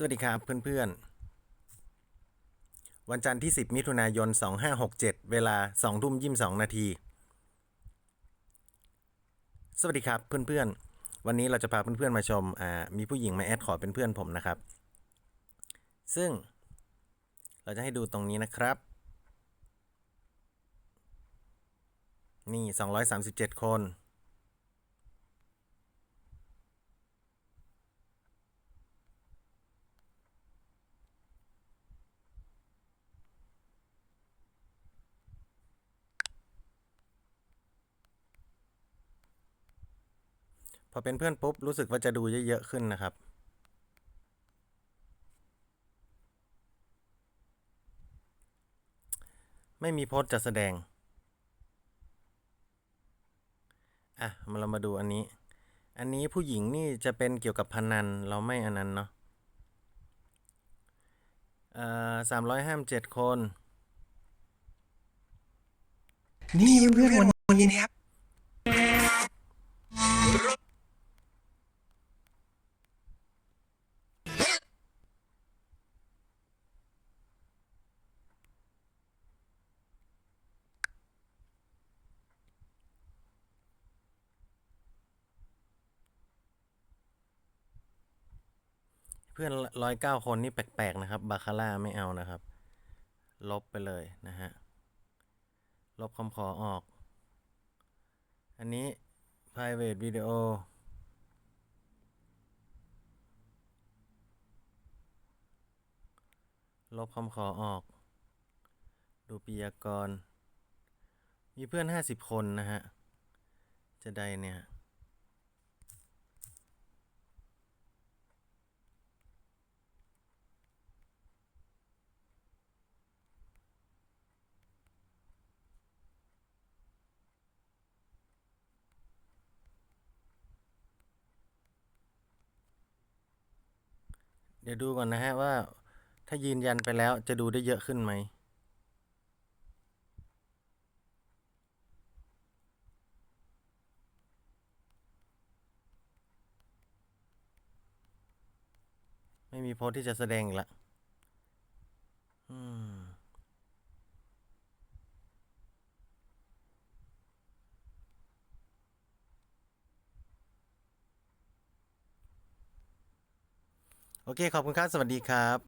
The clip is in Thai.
สวัสดีครับเพื่อนๆ วันจันทร์ที่ 10 มิถุนายน 2567 เวลา2ทุ่ม22 นาที สวัสดีครับเพื่อนๆ วันนี้เราจะพาเพื่อนๆมาชมามีผู้หญิงมาแอดขอเป็นเพื่อนผมนะครับ ซึ่งเราจะให้ดูตรงนี้นะครับ นี่ 237 คน อเป็นเพื่อนปุ๊บ รู้สึกว่าจะดูเยอะๆขึ้นนะครับ ไม่มีโพสจะแสดง อะ มาเรามาดูอันนี้ อันนี้ผู้หญิงนี่จะเป็นเกี่ยวกับพนัน เราไม่อันนั้นเนาะเอ่อสามร้อยห้ามเจ็ดคน นี่เพื่อนๆวันวันนี้นะครับ พื่อนร้อยเก้าคนนี่แปลกๆนะครับ บาคาร่าไม่เอานะครับ ลบไปเลยนะฮะ ลบคำขอออก อันนี้ private video ลบคำขอออก ดูปียากร มีเพื่อนห้าสิบคนนะฮะ จะได้เนี่ย ดี๋ยวดูก่อนนะฮะว่าถ้ายืนยันไปแล้วจะดูได้เยอะขึ้นไหมไม่มีโพสที่จะแสดงอีกละอืม โอเค ขอบคุณครับ สวัสดีครับ